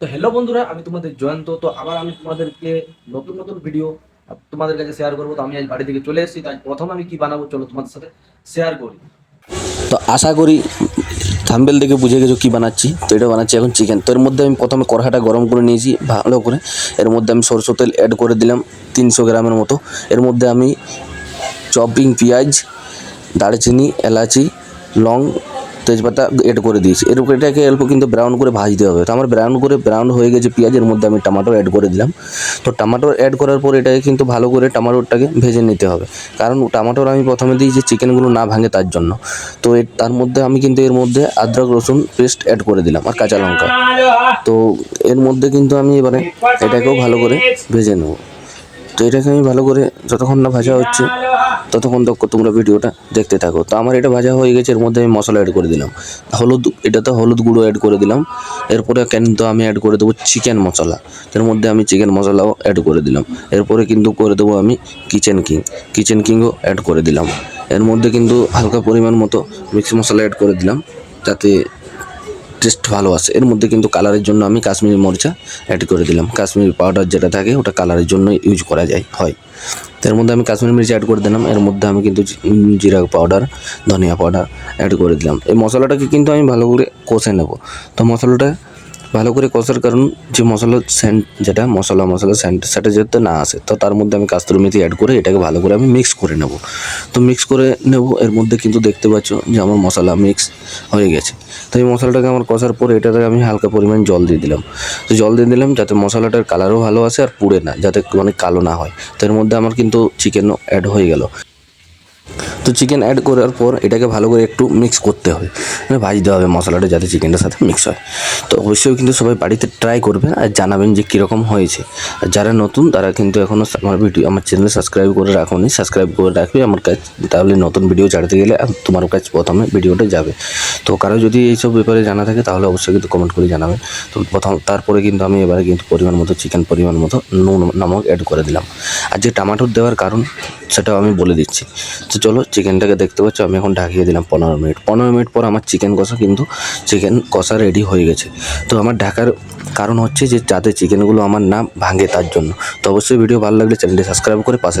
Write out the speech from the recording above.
তো হ্যালো বন্ধুরা, আমি তোমাদের জয়ন্ত। তো আবার আমি তোমাদেরকে নতুন নতুন ভিডিও তোমাদের কাছে শেয়ার করব। তো আমি আজ বাড়ি থেকে চলে এসেছি, তাই প্রথম আমি কি বানাবো, চলো তোমাদের সাথে শেয়ার করি। তো আশা করি থাম্বেল দেখে বুঝে গেছো কী বানাচ্ছি। তো এটা বানাচ্ছি এখন চিকেন তো এর মধ্যে আমি প্রথমে কড়াটা গরম করে নিয়েছি, ভালো করে। এর মধ্যে আমি সরষের তেল অ্যাড করে দিলাম তিনশো গ্রামের মতো। এর মধ্যে আমি চপিং পেঁয়াজ, দারচিনি, এলাচি, লং তেজপাতা এড করে দিয়েছি। এর উপরে এটাকে অল্প কিন্তু ব্রাউন করে ভাজতে হবে। তো আমার ব্রাউন করে ব্রাউন হয়ে গেছে পেঁয়াজের মধ্যে আমি টমাটো অ্যাড করে দিলাম। তো টমাটো অ্যাড করার পর এটাকে কিন্তু ভালো করে টমাটোরটাকে ভেজে নিতে হবে। কারণ টমাটোর আমি প্রথমে দিই যে চিকেনগুলো না ভাঙে তার জন্য। তো তার মধ্যে আমি কিন্তু এর মধ্যে আদরক, রসুন পেস্ট অ্যাড করে দিলাম আর কাঁচা লঙ্কা। তো এর মধ্যে কিন্তু আমি এবারে এটাকেও ভালো করে ভেজে নেব। তো এটাকে আমি ভালো করে যতক্ষণ না ভাজা হচ্ছে ততক্ষণ তক তোমরা ভিডিওটা দেখতে থাকো। তো আমার এটা ভাজা হয়ে গেছে, এর মধ্যে আমি মশলা অ্যাড করে দিলাম। হলুদ এটাতে হলুদ গুঁড়ো অ্যাড করে দিলাম। এরপরে কিন্তু আমি অ্যাড করে দেবো চিকেন মশলা। এর মধ্যে আমি চিকেন মশলাও অ্যাড করে দিলাম। এরপরে কিন্তু করে দেবো আমি কিচেন কিং কিচেন কিংও অ্যাড করে দিলাম। এর মধ্যে কিন্তু হালকা পরিমাণ মতো মিক্স মশলা অ্যাড করে দিলাম। যাতে টেস্ট ভালো আসে। এর মধ্যে কিন্তু কালারের জন্য আমি কাশ্মীরি মরিচা অ্যাড করে দিলাম। কাশ্মীরি পাউডার যেটা থাকে, ওটা কালারের জন্য ইউজ করা যায়, হয়। তো এর মধ্যে আমি কাশ্মীর মির্চি অ্যাড করে দিলাম। এর মধ্যে আমি কিন্তু জিরা পাউডার ধনিয়া পাউডার অ্যাড করে দিলাম। এই মশলাটাকে কিন্তু আমি ভালো করে কষে নেব। তো মশলাটা ভালো করে কষার কারণ যে মশলার সেন্ট যেটা, মশলা মশলা সেন্ট সেটা যাতে না আসে, তো তার মধ্যে আমি কাস্তুরি মেথি অ্যাড করে এটাকে ভালো করে আমি মিক্স করে নেব। তো মিক্স করে নেব, এর মধ্যে কিন্তু দেখতে পাচ্ছ যে আমার মশলা মিক্স হয়ে গেছে। তো এই মশলাটাকে আমার কষার পর এটাতে আমি হালকা পরিমাণ জল দিয়ে দিলাম। তো জল দিয়ে দিলাম যাতে মশলাটার কালারও ভালো আসে আর পুড়ে না, যাতে অনেক কালো না হয়। তো এর মধ্যে আমার কিন্তু চিকেনও অ্যাড হয়ে গেল। তো চিকেন অ্যাড করার পর এটাকে ভালো করে একটু মিক্স করতে হবে। মানে ভাজতে হবে মশলাটা যাতে চিকেনটার সাথে মিক্স হয়। তো অবশ্যই কিন্তু সবাই বাড়িতে ট্রাই করবেন আর জানাবেন যে কীরকম হয়েছে। আর যারা নতুন, তারা কিন্তু এখনও আমার ভিডিও আমার চ্যানেল সাবস্ক্রাইব করে রাখুনি। সাবস্ক্রাইব করে রাখবে আমার কাছে তাহলে নতুন ভিডিও ছাড়তে গেলে তোমার কাছে প্রথমে ভিডিওটা যাবে। তো কারও যদি এইসব ব্যাপারে জানা থাকে, তাহলে অবশ্যই কিন্তু কমেন্ট করে জানাবেন। তো প্রথম তারপরে কিন্তু আমি এবারে কিন্তু পরিমাণ মতো চিকেন পরিমাণ মতো নুন নামক অ্যাড করে দিলাম। আর যে টমাটোর দেওয়ার কারণ, সেটাও আমি বলে দিচ্ছি। তো চলো চিকেনটাকে দেখতে পাচ্ছ, আমি এখন ঢাকিয়ে দিলাম পনেরো মিনিট। পনেরো মিনিট পর আমার চিকেন কষা কিন্তু চিকেন কষা রেডি হয়ে গেছে। তো আমার ঢাকার কারণ হচ্ছে যে, যাতে চিকেনগুলো আমার না ভাঙে তার জন্য। তো অবশ্যই ভিডিও ভালো লাগলে চ্যানেলটি সাবস্ক্রাইব করে পাশে